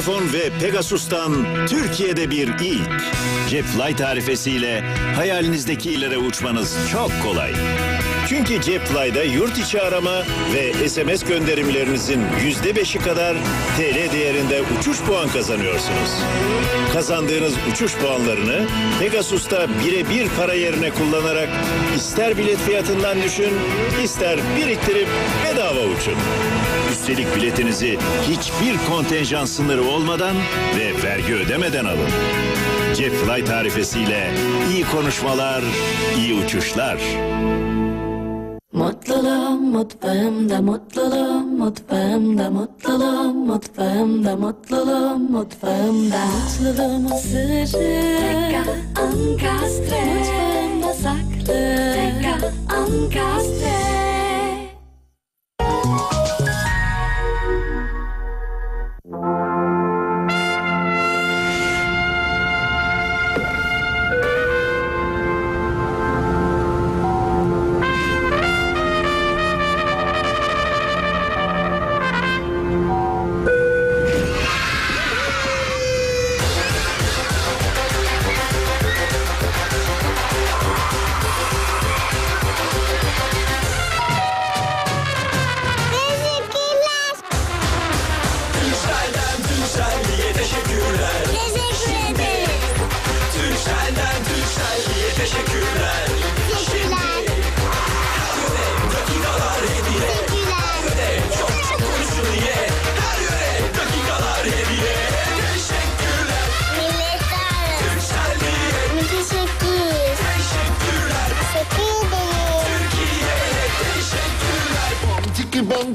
Vodafone ve Pegasus'tan Türkiye'de bir ilk. Cep Fly tarifesiyle hayalinizdeki ilere uçmanız çok kolay. Çünkü Cep Fly'da yurt içi arama ve SMS gönderimlerinizin yüzde beşi kadar TL değerinde uçuş puan kazanıyorsunuz. Kazandığınız uçuş puanlarını Pegasus'ta birebir para yerine kullanarak ister bilet fiyatından düşün, ister biriktirip bedava uçun. Üstelik biletinizi hiçbir kontenjan sınırı olmadan ve vergi ödemeden alın. Cep Fly tarifesiyle iyi konuşmalar, iyi uçuşlar. Mutluluğum mutfağımda mutluluğum mutfağımda mutluluğum mutfağımda mutluluğum mutfağımda Mutluluğumun sırrı Ankastre Mutfağımda saklı Ankastre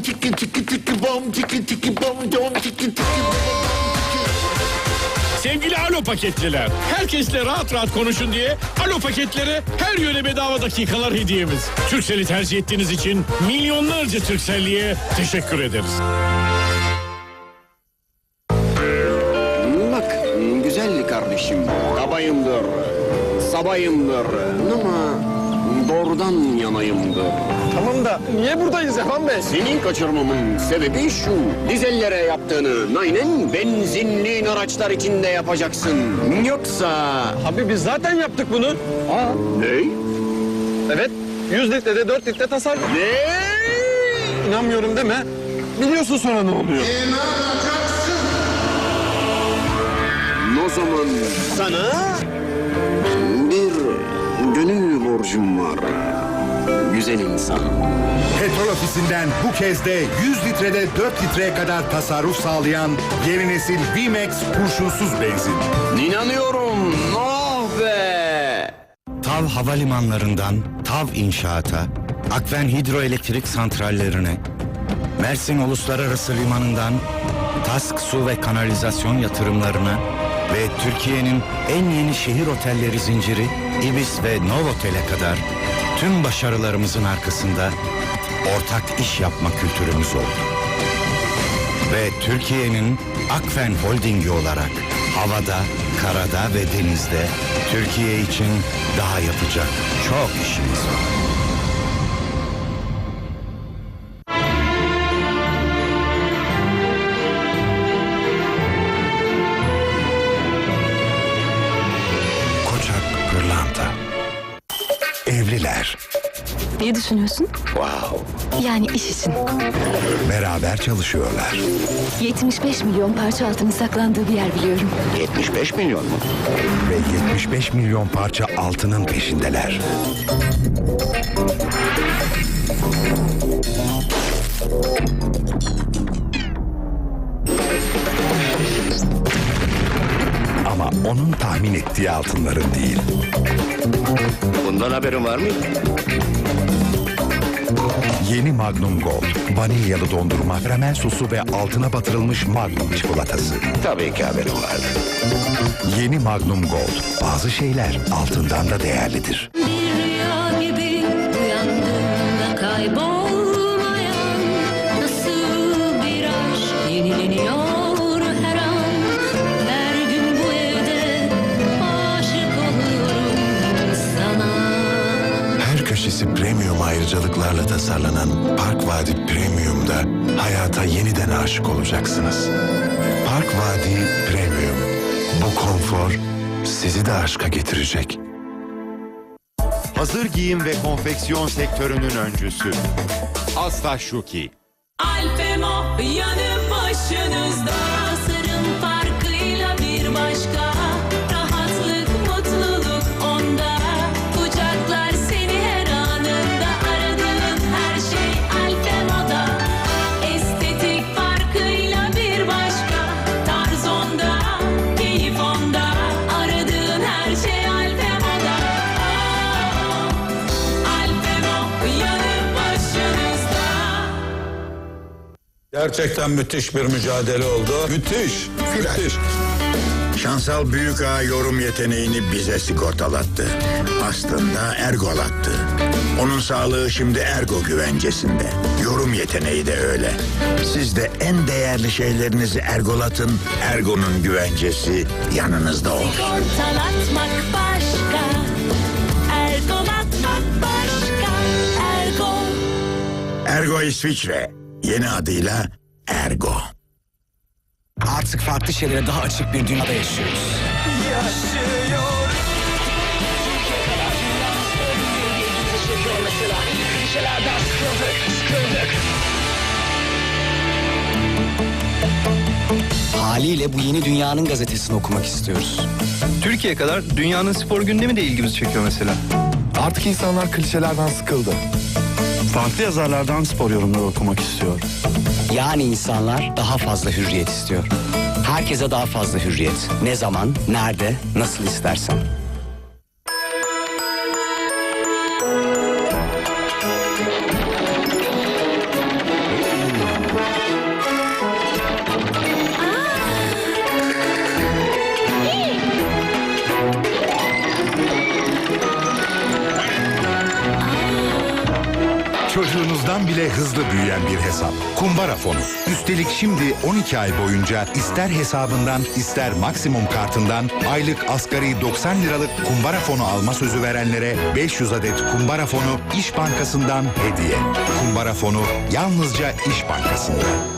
Tiki tiki tiki bom tiki tiki bom dom tiki tiki Sevgili Alo paketliler, herkesle rahat rahat konuşun diye Alo paketlere her yöne bedava dakikalar hediyemiz. Türkcell'i tercih ettiğiniz için milyonlarca Türkcelliye teşekkür ederiz. Bak güzel kardeşim Kabayımdır Sabayımdır Ama doğrudan yanayımdır Tamam da niye buradayız Efan Bey? Senin kaçırmamın sebebi şu Dizellere yaptığını aynen benzinli araçlar içinde yapacaksın Yoksa Abi biz zaten yaptık bunu. Aa, Ne? Evet 100 litrede 4 litre tasarruf. Ne? İnanmıyorum deme. Biliyorsun sonra ne oluyor? O zaman sana bir gönül borcum var Güzel insan. Petrol ofisinden bu kez de 100 litrede 4 litreye kadar tasarruf sağlayan yeni nesil VMAX kurşunsuz benzin. İnanıyorum. Oh be. TAV havalimanlarından TAV İnşaat'a, Akven hidroelektrik santrallerine, Mersin Uluslararası Limanı'ndan TASK su ve kanalizasyon yatırımlarına ve Türkiye'nin en yeni şehir otelleri zinciri Ibis ve Novotel'e kadar tüm başarılarımızın arkasında ortak iş yapma kültürümüz oldu. Ve Türkiye'nin Akfen Holding'i olarak havada, karada ve denizde Türkiye için daha yapacak çok işimiz var. Evliler. Ne düşünüyorsun? Wow. Yani iş için. Beraber çalışıyorlar. 75 milyon parça altının saklandığı bir yer biliyorum. 75 milyon mu? Ve 75 milyon parça altının peşindeler. Onun tahmin ettiği altınların değil. Bundan haberin var mı? Yeni Magnum Gold, vanilyalı dondurma, karamel sosu ve altına batırılmış Magnum çikolatası. Tabii ki haberim vardı. Yeni Magnum Gold, bazı şeyler altından da değerlidir. Ayrıcalıklarla tasarlanan Park Vadi Premium'da hayata yeniden aşık olacaksınız. Park Vadi Premium. Bu konfor sizi de aşka getirecek. Hazır giyim ve konfeksiyon sektörünün öncüsü. Asla Şuki. Alfemo yanı başınızda Gerçekten müthiş bir mücadele oldu. Müthiş. Müthiş. Şansal büyük ağa yorum yeteneğini bize sigortalattı. Aslında ergolattı. Onun sağlığı şimdi ergo güvencesinde. Yorum yeteneği de öyle. Siz de en değerli şeylerinizi ergolatın. Ergo'nun güvencesi yanınızda olsun. Sigortalatmak başka, ergolatmak başka, ergo. Ergo İsviçre. Yeni adıyla Ergo. Artık farklı şeylere daha açık bir dünyada yaşıyoruz. Haliyle bu yeni dünyanın gazetesini okumak istiyoruz. Türkiye kadar dünyanın spor gündemi de ilgimizi çekiyor mesela. Artık insanlar klişelerden sıkıldı. Farklı yazarlardan spor yorumları okumak istiyor. Yani insanlar daha fazla hürriyet istiyor. Herkese daha fazla hürriyet. Ne zaman, nerede, nasıl istersen. Çocuğunuzdan bile hızlı büyüyen bir hesap. Kumbara fonu. Üstelik şimdi 12 ay boyunca ister hesabından ister maksimum kartından aylık asgari 90 liralık kumbara fonu alma sözü verenlere 500 adet kumbara fonu İş Bankası'ndan hediye. Kumbara fonu yalnızca İş Bankası'nda.